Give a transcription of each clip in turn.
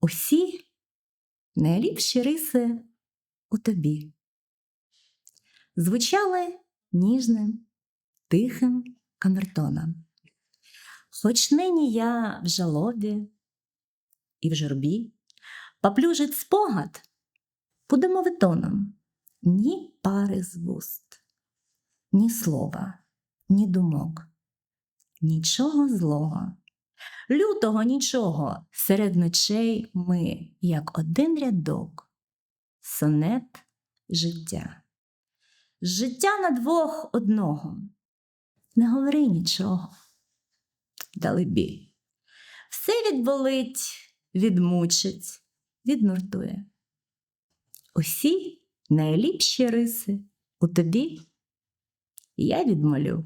усі найліпші риси у тобі. Звучали ніжним, тихим камертоном. Хоч нині я в жалобі і в журбі, поплюжить спогад буде мовитоном, ні пари з вуст, ні слова, ні думок, нічого злого, лютого нічого серед ночей ми, як один рядок, сонет життя. Життя на двох одного. Не говори нічого. Далебі. Все відболить, відмучить, віднуртує. Усі найліпші риси у тобі я відмолю,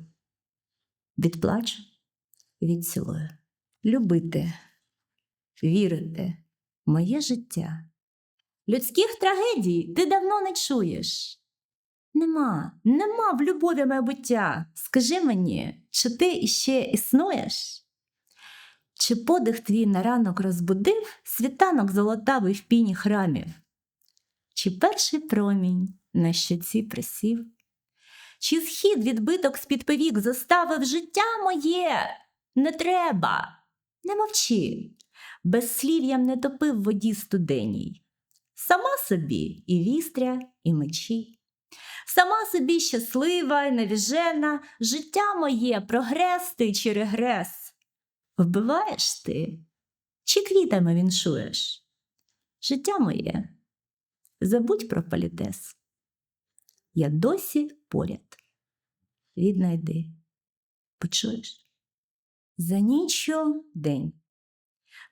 відплачу, відцілую. Любити, вірити, в моє життя. Людських трагедій ти давно не чуєш. Нема, нема в любові майбуття. Скажи мені, чи ти іще існуєш? Чи подих твій на ранок розбудив світанок золотавий в піні храмів? Чи перший промінь на щоці присів? Чи схід відбиток з-під повік заставив життя моє? Не треба, не мовчи, безслів'ям не топив воді студеній. Сама собі і вістря, і мечі. Сама собі щаслива і навіжена, життя моє, прогрес ти чи регрес. Вбиваєш ти, чи квітами віншуєш? Життя моє, забудь про політес. Я досі поряд. Віднайди, почуєш? За ніччю день.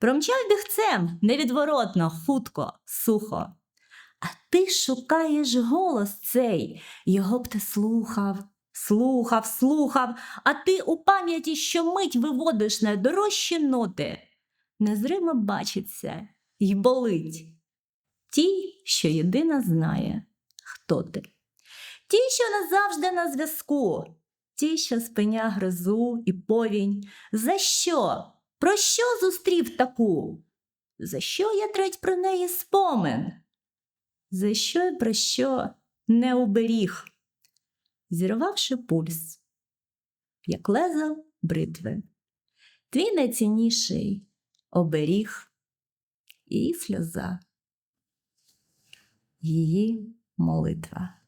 Промчав бігцем невідворотно, хутко, сухо. А ти шукаєш голос цей, його б ти слухав, слухав, слухав, а ти у пам'яті щомить виводиш найдорожчі ноти. Незримо бачиться й болить. Ті, що єдина знає, хто ти. Ті, що назавжди на зв'язку, ті, що спиня грозу і повінь. За що? Про що зустрів таку? За що я треть про неї спомин? За що і про що не уберіг, зірвавши пульс, як лезо бритви, твій найцінніший оберіг і сльоза, її молитва.